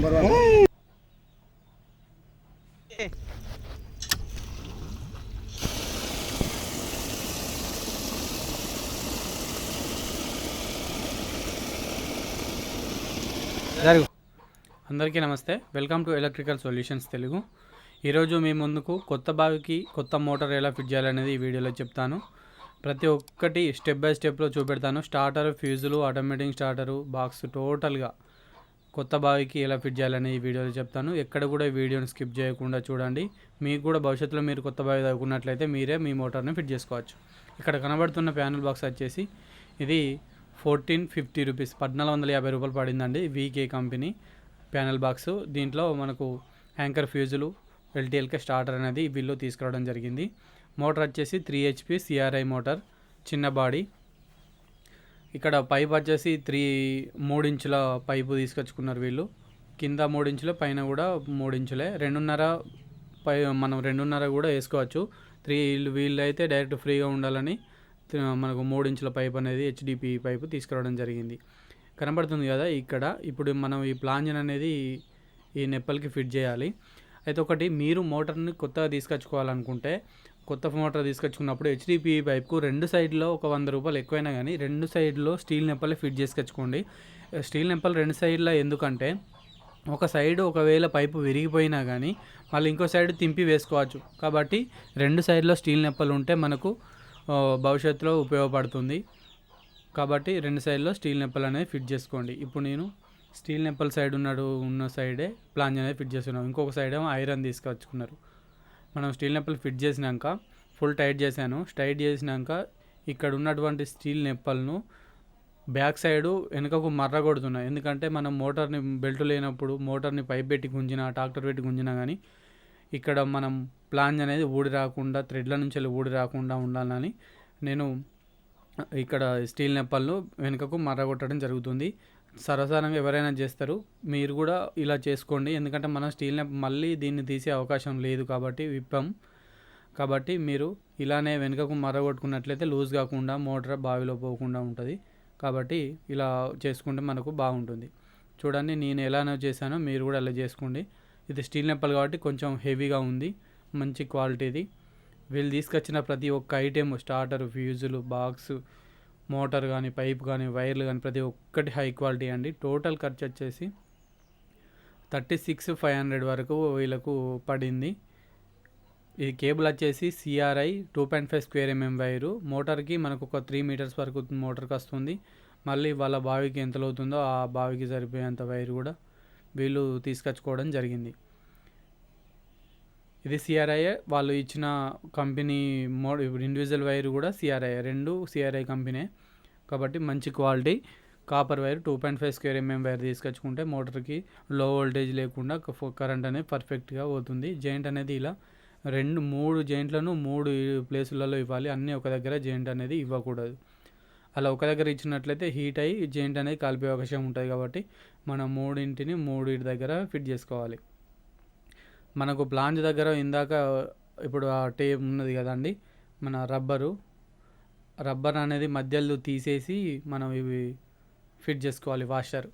Number one జరుగు. అందరికీ నమస్తే. Welcome to electrical solutions Telugu. ఈరోజు మీ ముందుకు కొత్త బావికి కొత్త మోటార్ ఎలా ఫిట్ చేయాలనేది ఈ వీడియోలో చెప్తాను. ప్రతి ఒక్కటి స్టెప్ బై స్టెప్లో చూపెడతాను. స్టార్టర్ ఫ్యూజులు ఆటోమేటిక్ స్టార్టరు బాక్స్ టోటల్గా కొత్త బావికి ఎలా ఫిట్ చేయాలని ఈ వీడియోలో చెప్తాను. ఎక్కడ కూడా ఈ వీడియోని స్కిప్ చేయకుండా చూడండి. మీకు కూడా భవిష్యత్తులో మీరు కొత్త బావి తగ్గుకున్నట్లయితే మీరే మీ మోటార్ని ఫిట్ చేసుకోవచ్చు. ఇక్కడ కనబడుతున్న ప్యానల్ బాక్స్ వచ్చేసి ఇది ఫోర్టీన్ ఫిఫ్టీ రూపీస్. పద్నాలుగు వందల యాభై రూపాయలు పడిందండి వీకే కంపెనీ ప్యానల్ బాక్స్. దీంట్లో మనకు యాంకర్ ఫ్యూజులు ఎల్టీఎల్కే స్టార్టర్ అనేది వీళ్ళు తీసుకురావడం జరిగింది. మోటార్ వచ్చేసి త్రీ హెచ్పి సిఆర్ఐ మోటార్ చిన్న బాడీ ఇక్కడ పైప్ వచ్చేసి త్రీ మూడించుల పైపు తీసుకొచ్చుకున్నారు వీళ్ళు. కింద మూడించులు పైన కూడా మూడించులే. రెండున్నర పై మనం రెండున్నర కూడా వేసుకోవచ్చు. త్రీ వీళ్ళు వీళ్ళు అయితే డైరెక్ట్ ఫ్రీగా ఉండాలని మనకు మూడించుల పైప్ అనేది హెచ్డిపి పైపు తీసుకురావడం జరిగింది. కనబడుతుంది కదా ఇక్కడ. ఇప్పుడు మనం ఈ ప్లాంజన్ అనేది ఈ నెప్పల్కి ఫిట్ చేయాలి. అయితే ఒకటి మీరు మోటార్ని కొత్తగా తీసుకొచ్చుకోవాలనుకుంటే కొత్త మోటార్ తీసుకొచ్చుకున్నప్పుడు హెచ్డిపి పైప్కు రెండు సైడ్లో ఒక వంద రూపాయలు ఎక్కువైనా కానీ రెండు సైడ్లో స్టీల్ నెప్పలే ఫిట్ చేసుకొచ్చుకోండి. స్టీల్ నెప్పలు రెండు సైడ్లో ఎందుకంటే ఒక సైడ్ ఒకవేళ పైపు విరిగిపోయినా కానీ మళ్ళీ ఇంకో సైడ్ తింపి వేసుకోవచ్చు. కాబట్టి రెండు సైడ్లో స్టీల్ నెప్పలు ఉంటే మనకు భవిష్యత్తులో ఉపయోగపడుతుంది. కాబట్టి రెండు సైడ్లో స్టీల్ నెప్పలు అనేది ఫిట్ చేసుకోండి. ఇప్పుడు నేను స్టీల్ నెప్పల్ సైడ్ ఉన్నాడు ఉన్న సైడే ప్లాంజ్ అనేది ఫిట్ చేస్తున్నాను ఇంకొక సైడ్ ఏమో ఐరన్ తీసుకొచ్చుకున్నారు. మనం స్టీల్ నెప్పలు ఫిట్ చేసినాక ఫుల్ టైట్ చేశాను. టైట్ చేసినాక ఇక్కడ ఉన్నటువంటి స్టీల్ నెప్పలను బ్యాక్ సైడ్ వెనుకకు మర్ర కొడుతున్నాయి ఎందుకంటే మనం మోటార్ని బెల్ట్ లేనప్పుడు మోటార్ని పైప్ పెట్టి గుంజినా ట్రాక్టర్ పెట్టి గుంజినా కానీ ఇక్కడ మనం ప్లాంజ్ అనేది ఊడి రాకుండా థ్రెడ్ల నుంచి వెళ్ళి ఊడి రాకుండా ఉండాలని నేను ఇక్కడ స్టీల్ నెప్పలను వెనుకకు మర్ర కొట్టడం జరుగుతుంది. సరసారంగా ఎవరైనా చేస్తారు మీరు కూడా ఇలా చేసుకోండి. ఎందుకంటే మనం స్టీల్ నెప్ మళ్ళీ దీన్ని తీసే అవకాశం లేదు కాబట్టి విప్పం. కాబట్టి మీరు ఇలానే వెనుకకు మరగొట్టుకున్నట్లయితే లూజ్ కాకుండా మోటార్ బావిలో పోకుండా ఉంటుంది. కాబట్టి ఇలా చేసుకుంటే మనకు బాగుంటుంది. చూడండి నేను ఎలానో చేశానో మీరు కూడా అలా చేసుకోండి. ఇది స్టీల్ నెప్పలు కాబట్టి కొంచెం హెవీగా ఉంది మంచి క్వాలిటీది. వీళ్ళు తీసుకొచ్చిన ప్రతి ఒక్క ఐటెం స్టార్టర్ ఫ్యూజులు బాక్స్ మోటార్ కానీ పైప్ కానీ వైర్లు కానీ ప్రతి ఒక్కటి హై క్వాలిటీ అండి. టోటల్ ఖర్చు వచ్చేసి థర్టీ సిక్స్ ఫైవ్ హండ్రెడ్ వరకు వీళ్ళకు పడింది. ఈ కేబుల్ వచ్చేసి CRI two point five square mm wire. మోటార్కి మనకు ఒక త్రీ మీటర్స్ వరకు మోటార్కి వస్తుంది మళ్ళీ వాళ్ళ బావికి ఎంతలో అవుతుందో ఆ బావికి సరిపోయేంత వైర్ కూడా వీళ్ళు తీసుకొచ్చుకోవడం జరిగింది. ఇది సిఆర్ఐ వాళ్ళు ఇచ్చిన కంపెనీ మో ఇప్పుడు ఇండివిజువల్ వైర్ కూడా సిఆర్ఐ రెండు సిఆర్ఐ కంపెనీ కాబట్టి మంచి quality copper wire two point five square mm wire తీసుకొచ్చుకుంటే మోటార్కి లో వోల్టేజ్ లేకుండా కరెంట్ అనేది పర్ఫెక్ట్గా పోతుంది. జాయింట్ అనేది ఇలా రెండు మూడు జాయింట్లను మూడు ప్లేసులలో ఇవ్వాలి. అన్నీ ఒక దగ్గర జాయింట్ అనేది ఇవ్వకూడదు. అలా ఒక దగ్గర ఇచ్చినట్లయితే హీట్ అయ్యి జాయింట్ అనేది కలిపే అవకాశం ఉంటుంది కాబట్టి మనం మూడింటిని మూడింటి దగ్గర ఫిట్ చేసుకోవాలి. మనకు ప్లాంజ్ దగ్గర ఇందాక ఇప్పుడు ఆ టేప్ ఉన్నది కదండి మన రబ్బరు. రబ్బర్ అనేది మధ్యలో తీసేసి మనం ఇవి ఫిట్ చేసుకోవాలి వాషర్.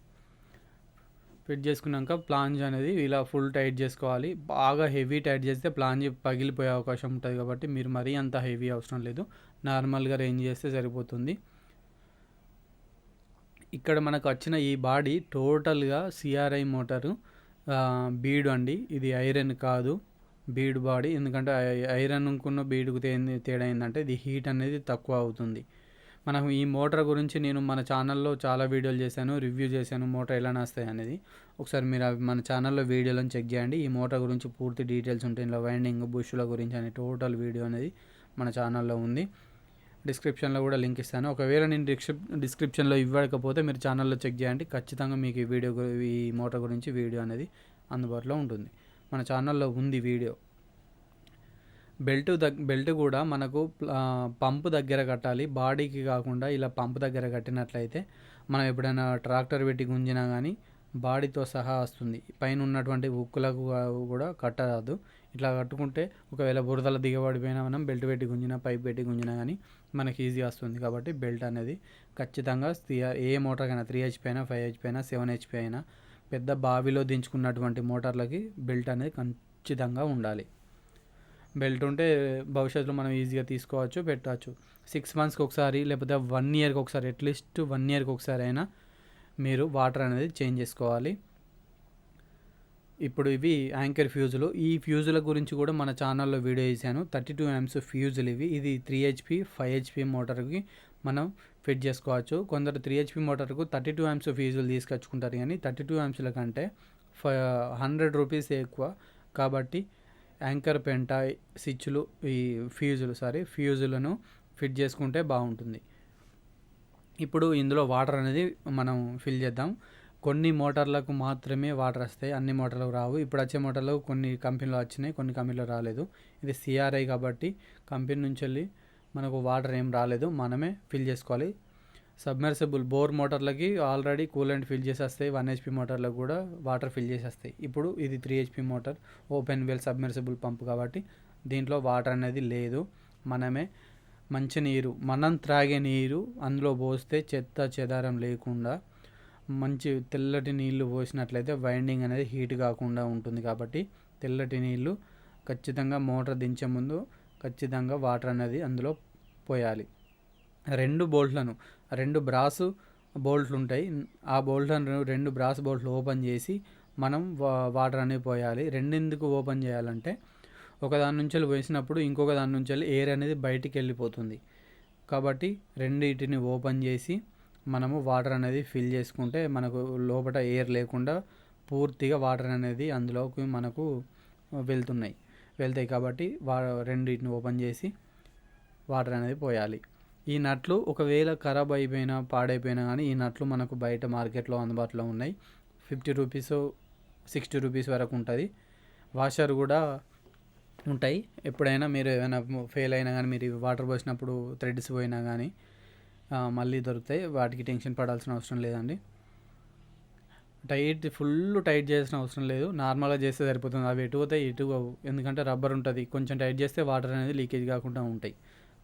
ఫిట్ చేసుకున్నాక ప్లాంజ్ అనేది ఇలా ఫుల్ టైట్ చేసుకోవాలి. బాగా హెవీ టైట్ చేస్తే ప్లాంజ్ పగిలిపోయే అవకాశం ఉంటుంది కాబట్టి మీరు మరీ అంత హెవీ అవసరం లేదు. నార్మల్గా రేంజ్ చేస్తే సరిపోతుంది. ఇక్కడ మనకు వచ్చిన ఈ బాడీ టోటల్గా సిఆర్ఐ మోటారు. బీడు అండి. ఇది ఐరన్ కాదు. Bead body. ఎందుకంటే ఐ- ఐరన్ అనుకున్న బీడుకు తేడా ఏంటంటే ఇది హీట్ అనేది తక్కువ అవుతుంది. మనం ఈ మోటార్ గురించి నేను మన ఛానల్లో చాలా వీడియోలు చేశాను రివ్యూ చేశాను మోటార్ ఎలా వస్తాయి అనేది. ఒకసారి మీరు మన ఛానల్లో వీడియోలను చెక్ చేయండి. ఈ మోటార్ గురించి పూర్తి డీటెయిల్స్ ఉంటాయి ఇలా వైండింగ్ బుష్ల గురించి అనే టోటల్ వీడియో అనేది మన ఛానల్లో ఉంది. డిస్క్రిప్షన్లో కూడా లింక్ ఇస్తాను. ఒకవేళ నేను డిస్క్రిప్ డిస్క్రిప్షన్లో ఇవ్వకపోతే మీరు ఛానల్లో చెక్ చేయండి. ఖచ్చితంగా మీకు ఈ వీడియో ఈ మోటార్ గురించి వీడియో అనేది అందుబాటులో ఉంటుంది. మన ఛానల్లో ఉంది వీడియో. బెల్ట్ దగ్ బెల్ట్ కూడా మనకు పంపు దగ్గర కట్టాలి. బాడీకి కాకుండా ఇలా పంపు దగ్గర కట్టినట్లయితే మనం ఎప్పుడైనా ట్రాక్టర్ పెట్టి గుంజినా కానీ బాడీతో సహా వస్తుంది. పైన ఉన్నటువంటి ఉక్కులకు కూడా కట్టరాదు. ఇట్లా కట్టుకుంటే ఒకవేళ బురదల దిగబడిపోయినా మనం బెల్ట్ పెట్టి గుంజినా పైప్ పెట్టి గుంజినా కానీ మనకి ఈజీ వస్తుంది కాబట్టి బెల్ట్ అనేది ఖచ్చితంగా త్రీ ఏ మోటార్ అయినా త్రీ హెచ్పి అయినా ఫైవ్ హెచ్పి అయినా సెవెన్ హెచ్పి అయినా పెద్ద బావిలో దించుకున్నటువంటి మోటార్లకి బెల్ట్ అనేది ఖచ్చితంగా ఉండాలి. బెల్ట్ ఉంటే భవిష్యత్తులో మనం ఈజీగా తీసుకోవచ్చు పెట్టవచ్చు. సిక్స్ మంత్స్కి ఒకసారి లేకపోతే వన్ ఇయర్కి ఒకసారి అట్లీస్ట్ వన్ ఇయర్కి ఒకసారి అయినా మీరు వాటర్ అనేది చేంజ్ చేసుకోవాలి. ఇప్పుడు ఇవి యాంకర్ ఫ్యూజులు. ఈ ఫ్యూజుల గురించి కూడా మన ఛానల్లో వీడియో చేశాను. థర్టీ టూ ఎంఎస్ ఫ్యూజులు ఇవి. ఇది త్రీ హెచ్పి ఫైవ్ హెచ్పి మోటార్కి మనం ఫిట్ చేసుకోవచ్చు. కొందరు త్రీ హెచ్పి మోటార్కు థర్టీ టూ ఎంఎస్ ఫ్యూజులు తీసుకొచ్చుకుంటారు కానీ థర్టీ టూ ఎంఎస్ల కంటే ఫ హండ్రెడ్ రూపీస్ ఎక్కువ. కాబట్టి యాంకర్ పెంట స్విచ్లు ఈ ఫ్యూజులు సారీ ఫ్యూజులను ఫిట్ చేసుకుంటే బాగుంటుంది. ఇప్పుడు ఇందులో వాటర్ అనేది మనం ఫిల్ చేద్దాం. కొన్ని మోటార్లకు మాత్రమే వాటర్ వస్తాయి అన్ని మోటార్లకు రావు. ఇప్పుడు వచ్చే మోటార్లు కొన్ని కంపెనీలు వచ్చినాయి కొన్ని కంపెనీలో రాలేదు. ఇది సిఆర్ఐ కాబట్టి కంపెనీ నుంచి వెళ్ళి మనకు వాటర్ ఏం రాలేదు మనమే ఫిల్ చేసుకోవాలి. సబ్మెర్సిబుల్ బోర్ మోటార్లకి ఆల్రెడీ కూలెంట్ ఫిల్ చేసేస్తాయి వన్ హెచ్పి మోటార్లకు కూడా వాటర్ ఫిల్ చేసేస్తాయి. ఇప్పుడు ఇది three HP motor open well submersible pump కాబట్టి దీంట్లో వాటర్ అనేది లేదు మనమే మంచి నీరు మనం త్రాగే నీరు అందులో పోస్తే చెత్త చెదారం లేకుండా మంచి తెల్లటి నీళ్ళు పోసినట్లయితే వైండింగ్ అనేది హీట్ కాకుండా ఉంటుంది కాబట్టి తెల్లటి నీళ్ళు ఖచ్చితంగా మోటార్ దించే ముందు ఖచ్చితంగా వాటర్ అనేది అందులో పోయాలి. రెండు బోల్ట్లను రెండు బ్రాస్ బోల్ట్లు ఉంటాయి ఆ బోల్ట్లను రెండు బ్రాస్ బోల్ట్లు ఓపెన్ చేసి మనం వా- వాటర్ అనేది పోయాలి. రెండెందుకు ఓపెన్ చేయాలంటే ఒక దాని నుంచి వెళ్ళి వేసినప్పుడు ఇంకొక దాని నుంచి వెళ్ళి ఎయిర్ అనేది బయటికి వెళ్ళిపోతుంది కాబట్టి రెండింటిని ఓపెన్ చేసి మనము వాటర్ అనేది ఫిల్ చేసుకుంటే మనకు లోపల ఎయిర్ లేకుండా పూర్తిగా వాటర్ అనేది అందులోకి మనకు వెళ్తున్నాయి. వెళ్తాయి కాబట్టి వా రెండింటిని ఓపెన్ చేసి వాటర్ అనేది పోయాలి. ఈ నట్లు ఒకవేళ ఖరాబ్ అయిపోయినా పాడైపోయినా కానీ ఈ నట్లు మనకు బయట మార్కెట్లో అందుబాటులో ఉన్నాయి. ఫిఫ్టీ రూపీస్ సిక్స్టీ రూపీస్ వరకు ఉంటుంది. వాషర్ కూడా ఉంటాయి. ఎప్పుడైనా మీరు ఏమైనా ఫెయిల్ అయినా కానీ మీరు వాటర్ పోసినప్పుడు థ్రెడ్స్ పోయినా కానీ మళ్ళీ దొరుకుతాయి. వాటికి టెన్షన్ పడాల్సిన అవసరం లేదండి. టైట్ ఫుల్ టైట్ చేసిన అవసరం లేదు. నార్మల్గా చేస్తే సరిపోతుంది. అవి ఎటు పోతాయి ఎటు ఎందుకంటే రబ్బర్ ఉంటుంది. కొంచెం టైట్ చేస్తే వాటర్ అనేది లీకేజ్ కాకుండా ఉంటాయి.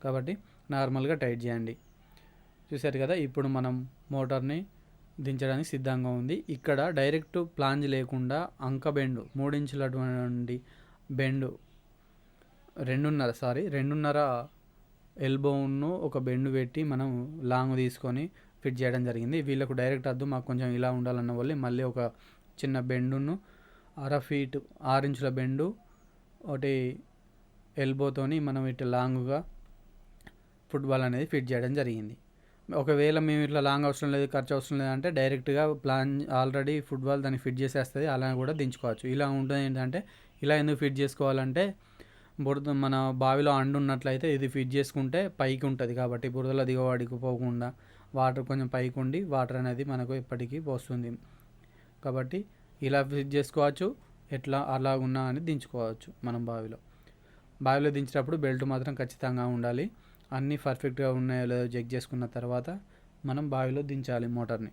కాబట్టి నార్మల్గా టైట్ చేయండి. చూశారు కదా ఇప్పుడు మనం మోటార్ని దించడానికి సిద్ధంగా ఉంది. ఇక్కడ డైరెక్ట్ ప్లాంజ్ లేకుండా అంక బెండు మూడించులటువంటి బెండు రెండున్నర సారీ రెండున్నర ఎల్బోను ఒక బెండ్ పెట్టి మనం లాంగ్ తీసుకొని ఫిట్ చేయడం జరిగింది. వీళ్ళకు డైరెక్ట్ వద్దు మాకు కొంచెం ఇలా ఉండాలన్న వల్లే మళ్ళీ ఒక చిన్న బెండును అర ఫీట్ ఆరు ఇంచుల బెండు ఒకటి ఎల్బోతోని మనం ఇట్లా లాంగ్గా ఫుట్బాల్ అనేది ఫిట్ చేయడం జరిగింది. ఒకవేళ మేము ఇట్లా లాంగ్ అవసరం లేదు ఖర్చు అవసరం లేదంటే డైరెక్ట్గా ప్లాన్ ఆల్రెడీ ఫుట్బాల్ దాన్ని ఫిట్ చేసేస్తుంది అలా కూడా దించుకోవచ్చు. ఇలా ఉంటుంది ఏంటంటే ఇలా ఎందుకు ఫిట్ చేసుకోవాలంటే బురద మన బావిలో అండు ఉన్నట్లయితే ఇది ఫిట్ చేసుకుంటే పైకి ఉంటుంది కాబట్టి బురదలో దిగబడికి పోకుండా వాటర్ కొంచెం పైకి ఉండి వాటర్ అనేది మనకు ఎప్పటికీ వస్తుంది. కాబట్టి ఇలా ఫిట్ చేసుకోవచ్చు ఎట్లా అలా ఉన్నా అని దించుకోవచ్చు మనం బావిలో. బావిలో దించేటప్పుడు బెల్ట్ మాత్రం ఖచ్చితంగా ఉండాలి. అన్నీ పర్ఫెక్ట్గా ఉన్నాయో లేదో చెక్ చేసుకున్న తర్వాత మనం బావిలో దించాలి మోటార్ని.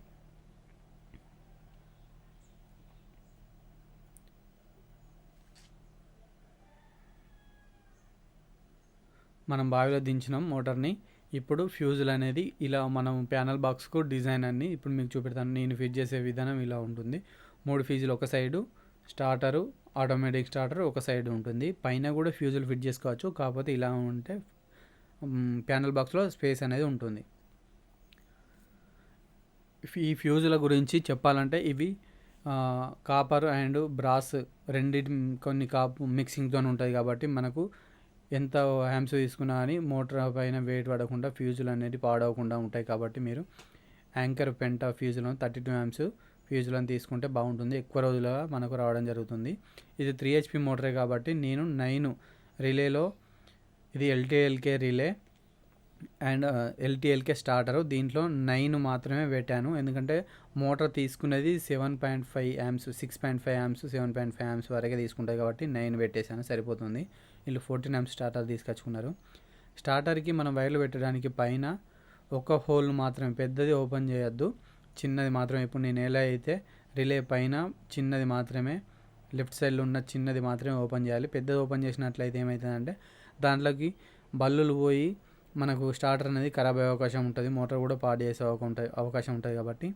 మనం బావిలో దించినాం మోటార్ని. ఇప్పుడు ఫ్యూజులు అనేది ఇలా మనం ప్యానల్ బాక్స్కు డిజైన్ అన్ని ఇప్పుడు మీకు చూపెడతాను. నేను ఫిట్ చేసే విధానం ఇలా ఉంటుంది. మూడు ఫ్యూజులు ఒక సైడు స్టార్టరు ఆటోమేటిక్ స్టార్టర్ ఒక సైడ్ ఉంటుంది. పైన కూడా ఫ్యూజులు ఫిట్ చేసుకోవచ్చు. కాకపోతే ఇలా ఉంటే ప్యానల్ బాక్స్లో స్పేస్ అనేది ఉంటుంది. ఈ ఫ్యూజుల గురించి చెప్పాలంటే ఇవి కాపర్ అండ్ బ్రాస్ రెండింటి కొన్ని కాపు మిక్సింగ్తో ఉంటుంది కాబట్టి మనకు ఎంత హ్యామ్స్ తీసుకున్నా కానీ మోటార్ పైన వెయిట్ పడకుండా ఫ్యూజులు అనేది పాడవకుండా ఉంటాయి కాబట్టి మీరు యాంకర్ పెంట ఫ్యూజులను థర్టీ టూ హ్యామ్స్ ఫ్యూజులను తీసుకుంటే బాగుంటుంది. ఎక్కువ రోజులుగా మనకు రావడం జరుగుతుంది. ఇది త్రీ హెచ్పి మోటరే కాబట్టి నేను నైన్ రిలేలో ఇది ఎల్టీఎల్కే రిలే అండ్ ఎల్టీఎల్కే స్టార్టరు దీంట్లో నైన్ మాత్రమే పెట్టాను. ఎందుకంటే మోటార్ తీసుకునేది seven point five amps six point five amps seven point five amps వరకే తీసుకుంటాయి కాబట్టి నైన్ పెట్టేశాను సరిపోతుంది. వీళ్ళు ఫోర్టీన్ యామ్స్ స్టార్టర్ తీసుకొచ్చుకున్నారు. స్టార్టర్కి మనం వైర్లు పెట్టడానికి పైన ఒక హోల్ మాత్రమే పెద్దది ఓపెన్ చేయొద్దు చిన్నది మాత్రమే. ఇప్పుడు నేను ఎలా అయితే రిలే పైన చిన్నది మాత్రమే లెఫ్ట్ సైడ్లో ఉన్న చిన్నది మాత్రమే ఓపెన్ చేయాలి. పెద్దది ఓపెన్ చేసినట్లయితే ఏమవుతుందంటే దాంట్లోకి బల్లులు పోయి మనకు స్టార్టర్ అనేది ఖరాబ్ అయ్యే అవకాశం ఉంటుంది. మోటార్ కూడా పాడు చేసే అవకాశం ఉంటుంది అవకాశం ఉంటుంది కాబట్టి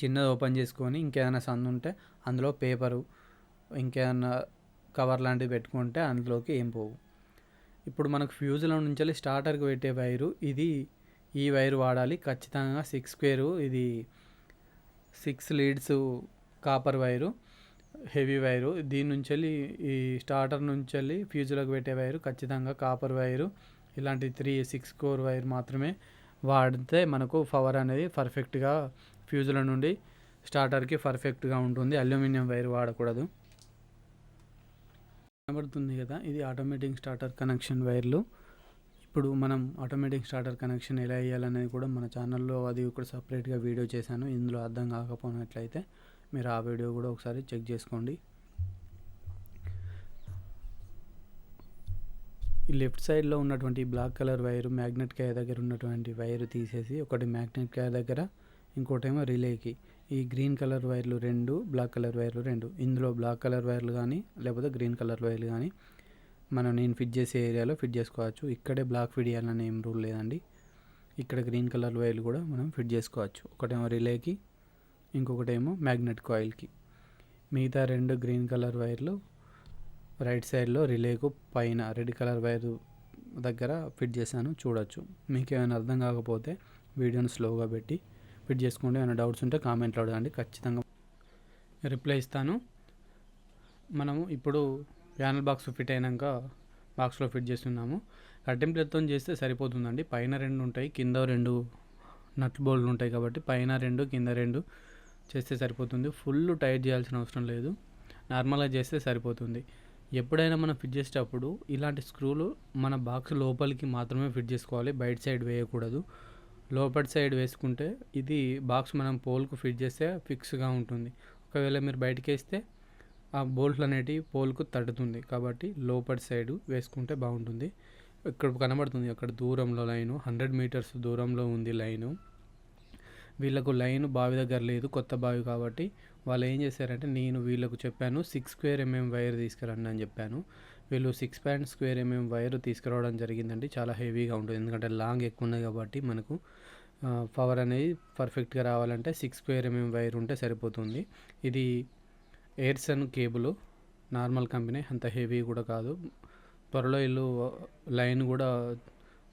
చిన్నది ఓపెన్ చేసుకొని ఇంకేదైనా సందు ఉంటే అందులో పేపరు ఇంకేదైనా కవర్ లాంటివి పెట్టుకుంటే అందులోకి ఏం పోవు. ఇప్పుడు మనకు ఫ్యూజ్లో నుంచి స్టార్టర్కి పెట్టే వైరు ఇది ఈ వైర్ వాడాలి. ఖచ్చితంగా సిక్స్ స్క్వేరు ఇది six leads copper wire heavy wire. దీని నుంచి ఈ స్టార్టర్ నుంచి వెళ్ళి ఫ్యూజ్లోకి పెట్టే వైరు ఖచ్చితంగా కాపర్ వైరు. ఇలాంటి త్రీ సిక్స్ కోర్ వైర్ మాత్రమే వాడితే మనకు పవర్ అనేది పర్ఫెక్ట్గా ఫ్యూజుల నుండి స్టార్టర్కి పర్ఫెక్ట్గా ఉంటుంది. అల్యూమినియం వైర్ వాడకూడదు. కనబడుతుంది కదా ఇది ఆటోమేటిక్ స్టార్టర్ కనెక్షన్ వైర్లు. ఇప్పుడు మనం ఆటోమేటిక్ స్టార్టర్ కనెక్షన్ ఎలా వేయాలనేది కూడా మన ఛానల్లో అది కూడా సపరేట్గా వీడియో చేశాను. ఇందులో అర్థం కాకపోయినట్లయితే మీరు ఆ వీడియో కూడా ఒకసారి చెక్ చేసుకోండి. ఈ లెఫ్ట్ సైడ్లో ఉన్నటువంటి బ్లాక్ కలర్ వైరు మ్యాగ్నెట్ కాయ దగ్గర ఉన్నటువంటి వైరు తీసేసి ఒకటి మ్యాగ్నెట్ కాయ దగ్గర ఇంకోటేమో రిలేకి ఈ గ్రీన్ కలర్ వైర్లు రెండు బ్లాక్ కలర్ వైర్లు రెండు. ఇందులో బ్లాక్ కలర్ వైర్లు కానీ లేకపోతే గ్రీన్ కలర్ వైర్లు కానీ మనం నేను ఫిట్ చేసే ఏరియాలో ఫిట్ చేసుకోవచ్చు. ఇక్కడే బ్లాక్ ఫిట్ చేయాలని ఏం రూల్ లేదండి. ఇక్కడ గ్రీన్ కలర్ వైర్లు కూడా మనం ఫిట్ చేసుకోవచ్చు. ఒకటేమో రిలేకి ఇంకొకటేమో మ్యాగ్నెట్ కాయిల్కి. మిగతా రెండు గ్రీన్ కలర్ వైర్లు రైట్ సైడ్లో రిలేకు పైన రెడ్ కలర్ వైర్ దగ్గర ఫిట్ చేశాను చూడొచ్చు. మీకు ఏమైనా అర్థం కాకపోతే వీడియోని స్లోగా పెట్టి ఫిట్ చేసుకోండి. ఏమైనా డౌట్స్ ఉంటే కామెంట్లో అడగండి. ఖచ్చితంగా రిప్లై ఇస్తాను. మనము ఇప్పుడు ప్యానల్ బాక్స్ ఫిట్ అయినాక బాక్స్లో ఫిట్ చేస్తున్నాము. కటింగ్ ప్లేట్తో చేస్తే సరిపోతుందండి. పైన రెండు ఉంటాయి కింద రెండు నట్ బోల్డ్లు ఉంటాయి కాబట్టి పైన రెండు కింద రెండు చేస్తే సరిపోతుంది. ఫుల్ టైట్ చేయాల్సిన అవసరం లేదు. నార్మల్గా చేస్తే సరిపోతుంది. ఎప్పుడైనా మనం ఫిట్ చేసేటప్పుడు ఇలాంటి స్క్రూలు మన బాక్స్ లోపలికి మాత్రమే ఫిట్ చేసుకోవాలి. బయట సైడ్ వేయకూడదు. లోపలి సైడ్ వేసుకుంటే ఇది బాక్స్ మనం పోల్కు ఫిట్ చేస్తే ఫిక్స్గా ఉంటుంది. ఒకవేళ మీరు బయటకి వేస్తే ఆ బోల్ట్లు అనేటివి పోల్కు తడుతుంది కాబట్టి లోపలి సైడ్ వేసుకుంటే బాగుంటుంది. ఇక్కడ కనబడుతుంది అక్కడ దూరంలో లైను హండ్రెడ్ మీటర్స్ దూరంలో ఉంది లైను. వీళ్ళకు లైన్ బావి దగ్గర లేదు కొత్త బావి కాబట్టి వాళ్ళు ఏం చేశారంటే నేను వీళ్ళకు చెప్పాను సిక్స్ స్క్వేర్ ఎంఎం వైర్ తీసుకురండి అని చెప్పాను. వీళ్ళు six point square MM wire తీసుకురావడం జరిగిందండి. చాలా హెవీగా ఉంటుంది. ఎందుకంటే లాంగ్ ఎక్కువ ఉన్నాయి కాబట్టి మనకు పవర్ అనేది పర్ఫెక్ట్గా రావాలంటే సిక్స్ స్క్వేర్ ఎంఎం వైర్ ఉంటే సరిపోతుంది. ఇది ఎయిర్సన్ కేబుల్ నార్మల్ కంపెనీ అంత హెవీ కూడా కాదు. త్వరలో ఇల్లు లైన్ కూడా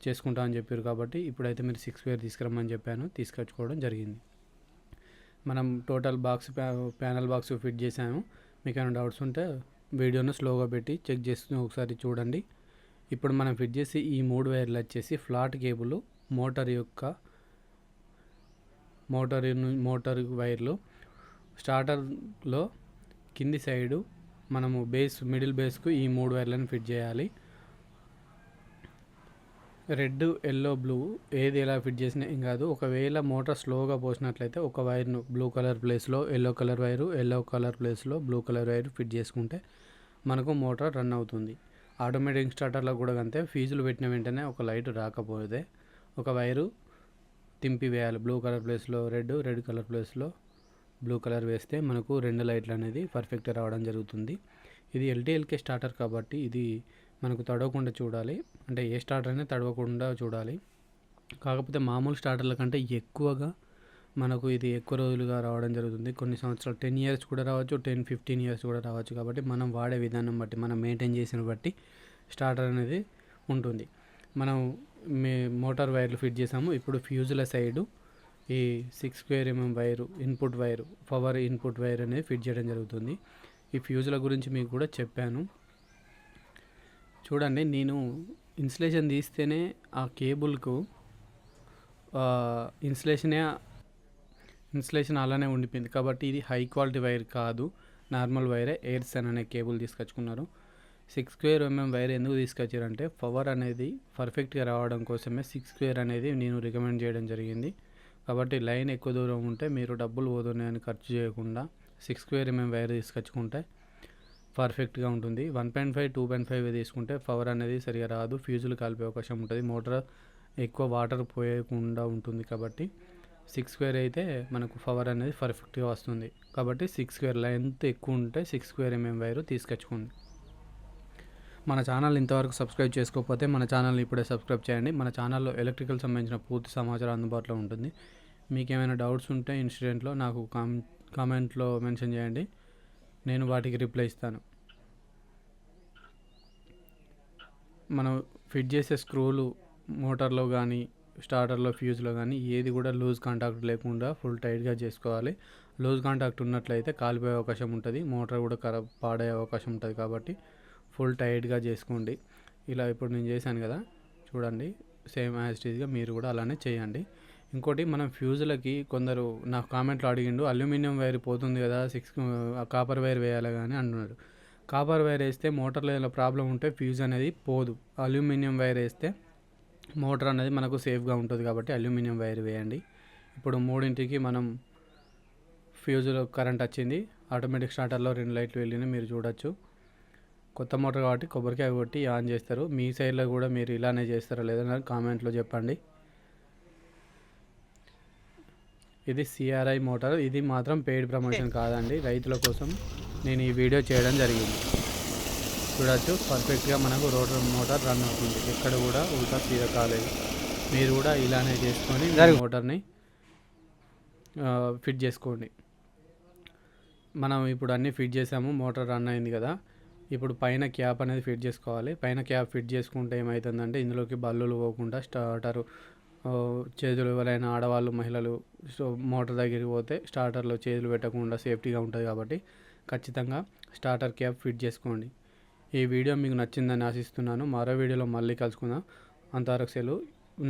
చేసుకుంటా అని చెప్పారు కాబట్టి ఇప్పుడైతే మీరు సిక్స్ స్క్వేర్ తీసుకురమ్మని చెప్పాను. తీసుకొచ్చుకోవడం జరిగింది. మనం total box panel box fit చేసాము మీకు ఏమైనా డౌట్స్ ఉంటే వీడియోను స్లోగా పెట్టి చెక్ చేసి ఒకసారి చూడండి. ఇప్పుడు మనం ఫిట్ చేసి ఈ మూడు వైర్లు వచ్చేసి ఫ్లాట్ కేబుల్ మోటార్ యొక్క మోటార్ మోటార్ వైర్లు. స్టార్టర్లో కింది సైడు మనము బేస్ మిడిల్ బేస్కు ఈ మూడు వైర్లను ఫిట్ చేయాలి. రెడ్ ఎల్లో బ్లూ ఏది ఎలా ఫిట్ చేసినా ఏం కాదు. ఒకవేళ మోటార్ స్లోగా పోసినట్లయితే ఒక వైర్ను బ్లూ కలర్ ప్లేస్లో yellow colour wire yellow colour ప్లేస్లో బ్లూ కలర్ వైర్ ఫిట్ చేసుకుంటే మనకు మోటార్ రన్ అవుతుంది. ఆటోమేటిక్ స్టార్టర్లో కూడా అంతే. ఫీజులు పెట్టిన వెంటనే ఒక లైట్ రాకపోతే ఒక వైరు తింపి వేయాలి బ్లూ కలర్ ప్లేస్లో రెడ్ రెడ్ కలర్ ప్లేస్లో బ్లూ కలర్ వేస్తే మనకు రెండు లైట్లు అనేది పర్ఫెక్ట్ రావడం జరుగుతుంది. ఇది ఎల్టీఎల్కే స్టార్టర్ కాబట్టి ఇది మనకు తడవకుండా చూడాలి. అంటే ఏ స్టార్టర్ అయినా తడవకుండా చూడాలి. కాకపోతే మామూలు స్టార్టర్ల కంటే ఎక్కువగా మనకు ఇది ఎక్కువ రోజులుగా రావడం జరుగుతుంది. కొన్ని సంవత్సరాలు టెన్ ఇయర్స్ కూడా రావచ్చు టెన్ ఫిఫ్టీన్ ఇయర్స్ కూడా రావచ్చు కాబట్టి మనం వాడే విధానం బట్టి మనం మెయింటైన్ చేసిన బట్టి స్టార్టర్ అనేది ఉంటుంది. మనం మే మోటార్ వైర్లు ఫిట్ చేసాము ఇప్పుడు ఫ్యూజుల సైడు ఈ six square mm wire input wire power input wire అనేది ఫిట్ చేయడం జరుగుతుంది. ఈ ఫ్యూజుల గురించి మీకు కూడా చెప్పాను. చూడండి నేను ఇన్సులేషన్ తీస్తేనే ఆ కేబుల్కు ఇన్సులేషనే ఇన్సులేషన్ అలానే ఉండిపోయింది. కాబట్టి ఇది హై క్వాలిటీ వైర్ కాదు. నార్మల్ వైరే ఎయిర్సన్ అనే కేబుల్ తీసుకొచ్చుకున్నారు. సిక్స్ స్క్వేర్ ఎంఎం వైర్ ఎందుకు తీసుకొచ్చారంటే పవర్ అనేది పర్ఫెక్ట్గా రావడం కోసమే సిక్స్ స్క్వేర్ అనేది నేను రికమెండ్ చేయడం జరిగింది. కాబట్టి లైన్ ఎక్కువ దూరం ఉంటే మీరు డబ్బులు పోతున్నాయని ఖర్చు చేయకుండా సిక్స్ స్క్వేర్ ఎంఎం వైర్ తీసుకొచ్చుకుంటే పర్ఫెక్ట్గా ఉంటుంది. One point five two point five తీసుకుంటే పవర్ అనేది సరిగా రాదు. ఫ్యూజులు కాలిపే అవకాశం ఉంటుంది. మోటార్ ఎక్కువ వాటర్ పోయకుండా ఉంటుంది కాబట్టి సిక్స్ స్క్వేర్ అయితే మనకు పవర్ అనేది పర్ఫెక్ట్గా వస్తుంది. కాబట్టి సిక్స్ స్క్వేర్ లెంత్ ఎక్కువ ఉంటే సిక్స్ స్క్వేర్ ఎంఎం వైర్ తీసుకొచ్చుకోండి మన ఛానల్ ఇంతవరకు సబ్స్క్రైబ్ చేసుకోకపోతే మన ఛానల్ని ఇప్పుడే సబ్స్క్రైబ్ చేయండి. మన ఛానల్లో ఎలక్ట్రికల్ సంబంధించిన పూర్తి సమాచారం అందుబాటులో ఉంటుంది. మీకు ఏమైనా డౌట్స్ ఉంటే ఇన్సిడెంట్లో నాకు కామ్ కామెంట్లో మెన్షన్ చేయండి. నేను వాటికి రిప్లై ఇస్తాను. మనం ఫిట్ చేసే స్క్రూలు మోటార్లో కానీ స్టార్టర్లో ఫ్యూజ్లో కానీ ఏది కూడా లూజ్ కాంటాక్ట్ లేకుండా ఫుల్ టైట్గా చేసుకోవాలి. లూజ్ కాంటాక్ట్ ఉన్నట్లయితే కాలిపోయే అవకాశం ఉంటుంది. మోటార్ కూడా ఖరాబ్ పాడయ్యే అవకాశం ఉంటుంది కాబట్టి ఫుల్ టైట్గా చేసుకోండి. ఇలా ఇప్పుడు నేను చేశాను కదా చూడండి. సేమ్ యాజిటీస్గా మీరు కూడా అలానే చేయండి. ఇంకోటి మనం ఫ్యూజులకి కొందరు నా కామెంట్లో అడిగిండు అల్యూమినియం వైర్ పోతుంది కదా సిక్స్ కాపర్ వైర్ వేయాలి కానీ అంటున్నాడు. కాపర్ వైర్ వేస్తే మోటార్లో ఏదైనా ప్రాబ్లం ఉంటే ఫ్యూజ్ అనేది పోదు. అల్యూమినియం వైర్ వేస్తే మోటార్ అనేది మనకు సేఫ్గా ఉంటుంది కాబట్టి అల్యూమినియం వైర్ వేయండి. ఇప్పుడు మూడింటికి మనం ఫ్యూజులో కరెంట్ వచ్చింది. ఆటోమేటిక్ స్టార్టర్లో రెండు లైట్లు వెళ్ళినాయి మీరు చూడొచ్చు. కొత్త మోటార్ కాబట్టి కొబ్బరికాయ కొట్టి ఆన్ చేస్తారు. మీ సైడ్లో కూడా మీరు ఇలానే చేస్తారా లేదని కామెంట్లో చెప్పండి. ఇది సిఆర్ఐ మోటార్. ఇది మాత్రం పెయిడ్ ప్రమోషన్ కాదండి. రైతుల కోసం నేను ఈ వీడియో చేయడం జరిగింది. చూడొచ్చు. పర్ఫెక్ట్గా మనకు రోటర్ మోటార్ రన్ అవుతుంది. ఎక్కడ కూడా ఉల్టా సీదా కాలేదు. మీరు కూడా ఇలానే చేసుకొని. మోటార్ని ఫిట్ చేసుకోండి. మనం ఇప్పుడు అన్నీ ఫిట్ చేసాము. మోటార్ రన్ అయింది కదా. ఇప్పుడు పైన క్యాప్ అనేది ఫిట్ చేసుకోవాలి. పైన క్యాప్ ఫిట్ చేసుకుంటే ఏమవుతుందంటే ఇందులోకి బల్లులు పోకుండా స్టార్టర్ చేతులు ఎవరైనా ఆడవాళ్ళు మహిళలు సో మోటార్ దగ్గరికి పోతే స్టార్టర్లో చేతులు పెట్టకుండా సేఫ్టీగా ఉంటుంది కాబట్టి ఖచ్చితంగా స్టార్టర్ క్యాప్ ఫిట్ చేసుకోండి. ఈ వీడియో మీకు నచ్చిందని ఆశిస్తున్నాను. మరో వీడియోలో మళ్ళీ కలుసుకుందాం. అంతవరకు సెలవు.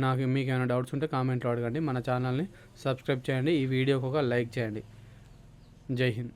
నాకు మీకు ఏమైనా డౌట్స్ ఉంటే కామెంట్లో అడగండి. మన ఛానల్ని సబ్స్క్రైబ్ చేయండి. ఈ వీడియోకి ఒక లైక్ చేయండి. జై హింద్.